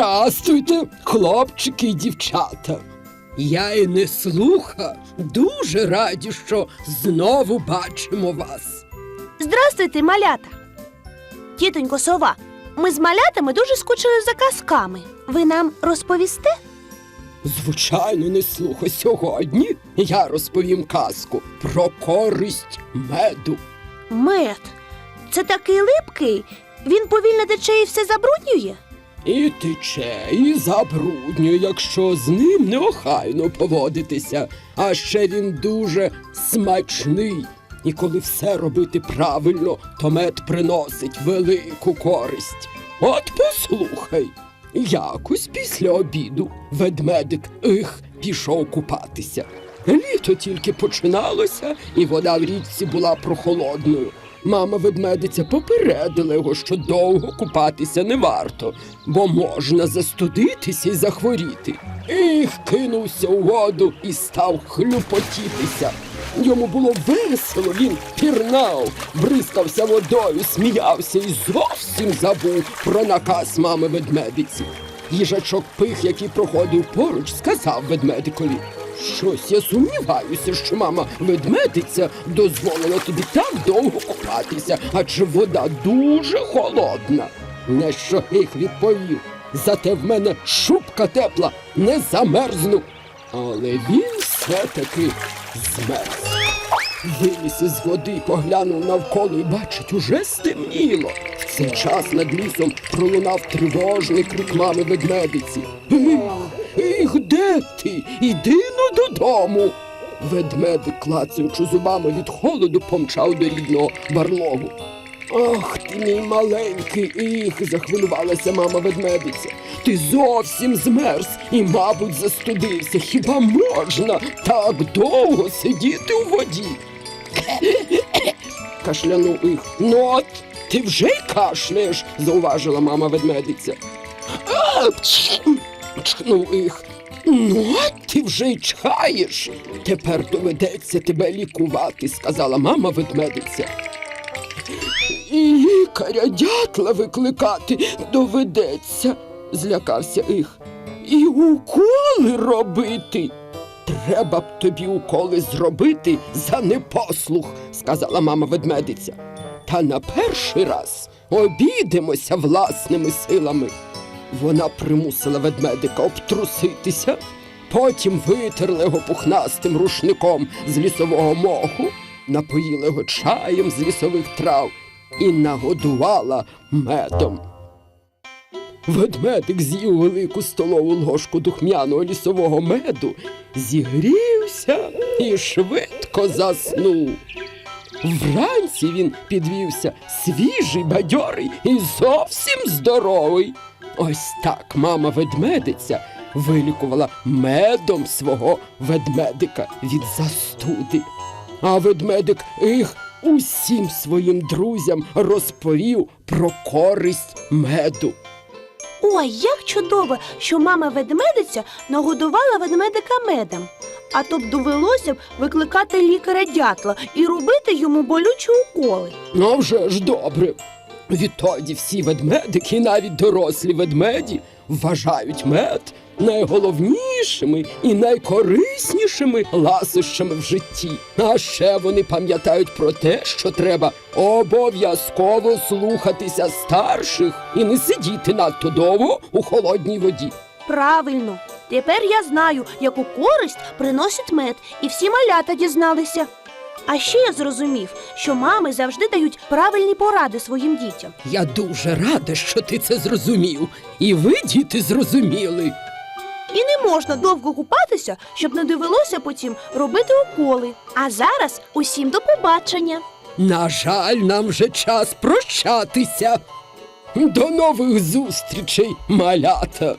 Здрастуйте, хлопчики і дівчата. Я і не слуха, дуже раді, що знову бачимо вас. Здрастуйте, малята. Тітонько сова, ми з малятами дуже скучили за казками. Ви нам розповісте? Звичайно, не слуха сьогодні. Я розповім казку про користь меду. Мед. Це такий липкий. Він повільно тече і все забруднює. І тече, і забруднює, якщо з ним неохайно поводитися. А ще він дуже смачний. І коли все робити правильно, то мед приносить велику користь. От послухай, якось після обіду ведмедик їх пішов купатися. Літо тільки починалося, і вода в річці була прохолодною. Мама ведмедиця попередила його, що довго купатися не варто, бо можна застудитися і захворіти. Їх кинувся у воду і став хлюпотітися. Йому було весело, він пірнав, бризкався водою, сміявся і зовсім забув про наказ мами ведмедиці. Їжачок пих, який проходив поруч, сказав ведмедикові. Щось я сумніваюся, що мама ведмедиця дозволила тобі так довго купатися, адже вода дуже холодна. На що їх відповів. Зате в мене шубка тепла, не замерзну. Але він все-таки змерз. Виліз із води, поглянув навколо і бачить, уже стемніло. Цей час над лісом пролунав тривожний крик мами ведмедиці. Їх, де ти? Іди ну додому. Ведмедик, клацаючи зубами від холоду, помчав до рідного барлогу. Ах ти мій маленький їх, захвилювалася мама ведмедиця. Ти зовсім змерз і, мабуть, застудився. Хіба можна так довго сидіти у воді? Кашлянув їх. Ну от, ти вже й кашляєш, зауважила мама ведмедиця. Чхнув їх. Ну, ти вже й чхаєш. Тепер доведеться тебе лікувати, сказала мама ведмедиця. І лікаря дятла викликати доведеться, злякався їх. І уколи робити. Треба б тобі уколи зробити за непослух, сказала мама ведмедиця. Та на перший раз обійдемося власними силами. Вона примусила ведмедика обтруситися, потім витерла його пухнастим рушником з лісового моху, напоїла його чаєм з лісових трав і нагодувала медом. Ведмедик з'їв велику столову ложку духмяного лісового меду, зігрівся і швидко заснув. Вранці він підвівся свіжий, бадьорий і зовсім здоровий. Ось так мама ведмедиця вилікувала медом свого ведмедика від застуди. А ведмедик їх усім своїм друзям розповів про користь меду. Ой, як чудово, що мама ведмедиця нагодувала ведмедика медом. А то б довелося б викликати лікаря дятла і робити йому болючі уколи. Ну, вже ж добре. Відтоді всі ведмедики, навіть дорослі ведмеді, вважають мед найголовнішими і найкориснішими ласощами в житті. А ще вони пам'ятають про те, що треба обов'язково слухатися старших і не сидіти надто довго у холодній воді. Правильно, тепер я знаю, яку користь приносить мед, і всі малята дізналися. А ще я зрозумів, що мами завжди дають правильні поради своїм дітям. Я дуже рада, що ти це зрозумів. І ви, діти, зрозуміли. І не можна довго купатися, щоб не довелося потім робити уколи. А зараз усім до побачення. На жаль, нам вже час прощатися. До нових зустрічей, малята.